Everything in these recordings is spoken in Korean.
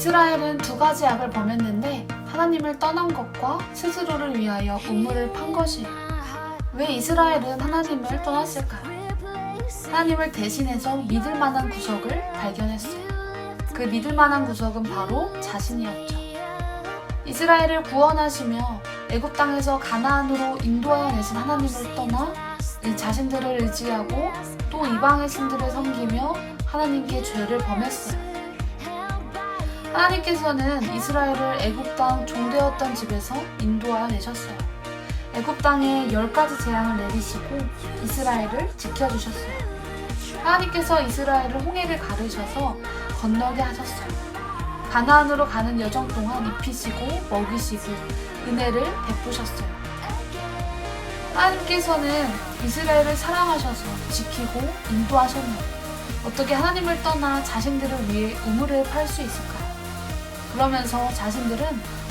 이스라엘은 두 가지 악을 범했는데 하나님을 떠난 것과 스스로를 위하여 우물을 판 것이에요. 왜 이스라엘은 하나님을 떠났을까요? 하나님을 대신해서 믿을 만한 구석을 발견했어요. 그 믿을 만한 구석은 바로 자신이었죠. 이스라엘을 구원하시며 애굽 땅에서 가나안으로 인도하여 내신 하나님을 떠나 이 자신들을 의지하고 또 이방의 신들을 섬기며 하나님께 죄를 범했어요. 하나님께서는 이스라엘을 애굽 땅 종되었던 집에서 인도하여 내셨어요. 애굽 땅에 열 가지 재앙을 내리시고 이스라엘을 지켜주셨어요. 하나님께서 이스라엘을 홍해를 가르셔서 건너게 하셨어요. 가나안으로 가는 여정 동안 입히시고 먹이시고 은혜를 베푸셨어요. 하나님께서는 이스라엘을 사랑하셔서 지키고 인도하셨네요. 어떻게 하나님을 떠나 자신들을 위해 우물을 팔 수 있을까요? 그러면서 자신들은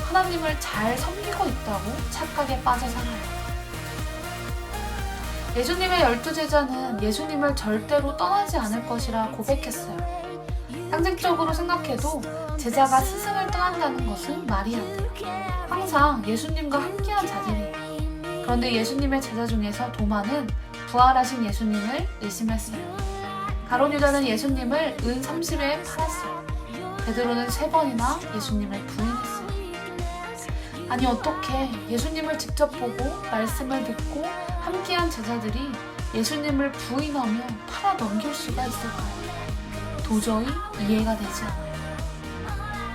하나님을 잘 섬기고 있다고 착각에 빠져 살아요. 예수님의 열두 제자는 예수님을 절대로 떠나지 않을 것이라 고백했어요. 상징적으로 생각해도 제자가 스승을 떠난다는 것은 말이 안 돼요. 항상 예수님과 함께한 자들이에요. 그런데 예수님의 제자 중에서 도마는 부활하신 예수님을 의심했어요. 가론 유다는 예수님을 은 30에 팔았어요. 베드로는 세 번이나 예수님을 부인했어요. 아니 어떻게 예수님을 직접 보고 말씀을 듣고 함께한 제자들이 예수님을 부인하며 팔아 넘길 수가 있을까요? 도저히 이해가 되지 않아요.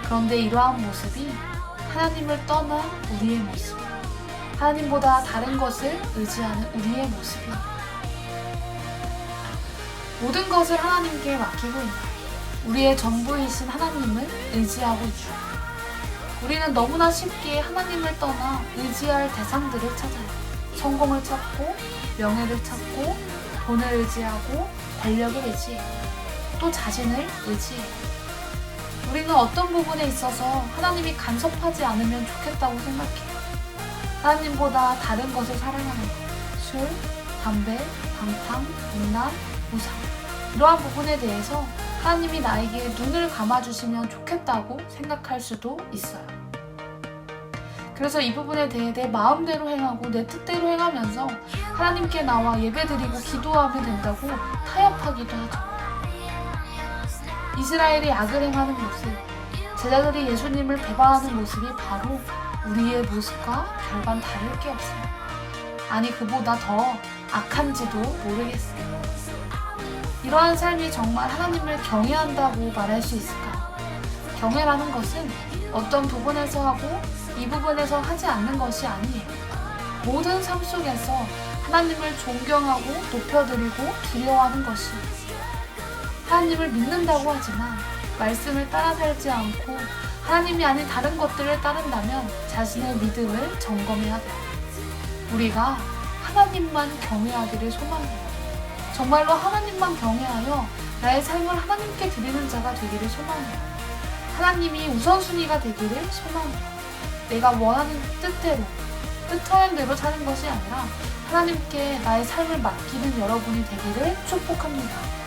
그런데 이러한 모습이 하나님을 떠난 우리의 모습, 하나님보다 다른 것을 의지하는 우리의 모습이에요. 모든 것을 하나님께 맡기고 있는 우리의 전부이신 하나님을 의지하고 있다. 우리는 너무나 쉽게 하나님을 떠나 의지할 대상들을 찾아요. 성공을 찾고, 명예를 찾고, 돈을 의지하고, 권력을 의지해요. 또 자신을 의지해요. 우리는 어떤 부분에 있어서 하나님이 간섭하지 않으면 좋겠다고 생각해요. 하나님보다 다른 것을 사랑하는 것. 술, 담배, 방탕, 음란, 우상. 이러한 부분에 대해서 하나님이 나에게 눈을 감아주시면 좋겠다고 생각할 수도 있어요. 그래서 이 부분에 대해 내 마음대로 행하고 내 뜻대로 행하면서 하나님께 나와 예배드리고 기도하면 된다고 타협하기도 하죠. 이스라엘이 악을 행하는 모습, 제자들이 예수님을 배반하는 모습이 바로 우리의 모습과 별반 다를 게 없어요. 아니, 그보다 더 악한지도 모르겠어요. 이러한 삶이 정말 하나님을 경외한다고 말할 수 있을까요? 경외라는 것은 어떤 부분에서 하고 이 부분에서 하지 않는 것이 아니에요. 모든 삶 속에서 하나님을 존경하고 높여드리고 두려워하는 것이에요. 하나님을 믿는다고 하지만 말씀을 따라 살지 않고 하나님이 아닌 다른 것들을 따른다면 자신의 믿음을 점검해야 돼요. 우리가 하나님만 경외하기를 소망해요. 정말로 하나님만 경외하여 나의 삶을 하나님께 드리는 자가 되기를 소망해요. 하나님이 우선순위가 되기를 소망해요. 내가 원하는 뜻대로, 뜻하는 대로 사는 것이 아니라 하나님께 나의 삶을 맡기는 여러분이 되기를 축복합니다.